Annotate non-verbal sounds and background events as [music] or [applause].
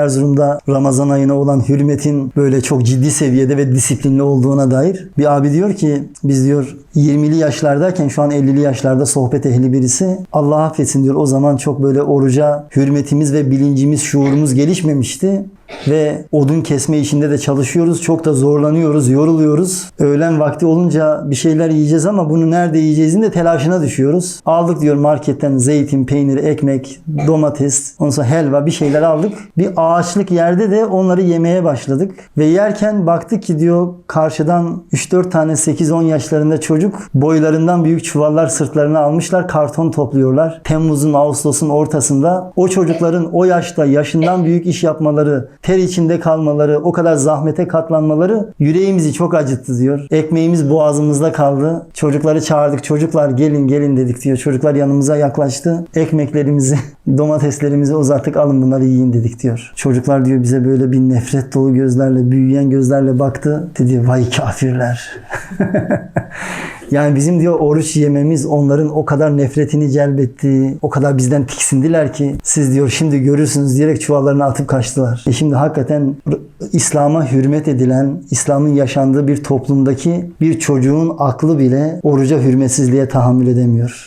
Erzurum'da Ramazan ayına olan hürmetin böyle çok ciddi seviyede ve disiplinli olduğuna dair bir abi diyor ki biz diyor 20'li yaşlardayken şu an 50'li yaşlarda sohbet ehli birisi Allah affetsin diyor. O zaman çok böyle oruca hürmetimiz ve bilincimiz şuurumuz gelişmemişti ve odun kesme işinde de çalışıyoruz. Çok da zorlanıyoruz, yoruluyoruz. Öğlen vakti olunca bir şeyler yiyeceğiz ama bunu nerede yiyeceğizin de telaşına düşüyoruz. Aldık diyor marketten zeytin, peynir, ekmek, domates, ondan sonra helva bir şeyler aldık. Bir ağaçlık yerde de onları yemeye başladık. Ve yerken baktık ki diyor karşıdan 3-4 tane 8-10 yaşlarında çocuk boylarından büyük çuvallar sırtlarına almışlar. Karton topluyorlar. Temmuz'un, Ağustos'un ortasında o çocukların o yaşta yaşından büyük iş yapmaları, ter içinde kalmaları, o kadar zahmete katlanmaları yüreğimizi çok acıttı diyor. Ekmeğimiz boğazımızda kaldı. Çocukları çağırdık. Çocuklar gelin gelin dedik diyor. Çocuklar yanımıza yaklaştı. Ekmeklerimizi, [laughs] domateslerimizi uzattık. Alın bunları yiyin dedik diyor. Çocuklar diyor bize böyle bir nefret dolu gözlerle, büyüyen gözlerle baktı. Dedi vay kafirler. [laughs] Yani bizim diyor oruç yememiz onların o kadar nefretini celbetti. O kadar bizden tiksindiler ki siz diyor şimdi görürsünüz diyerek çuvallarını atıp kaçtılar. E şimdi hakikaten İslam'a hürmet edilen, İslam'ın yaşandığı bir toplumdaki bir çocuğun aklı bile oruca hürmetsizliğe tahammül edemiyor.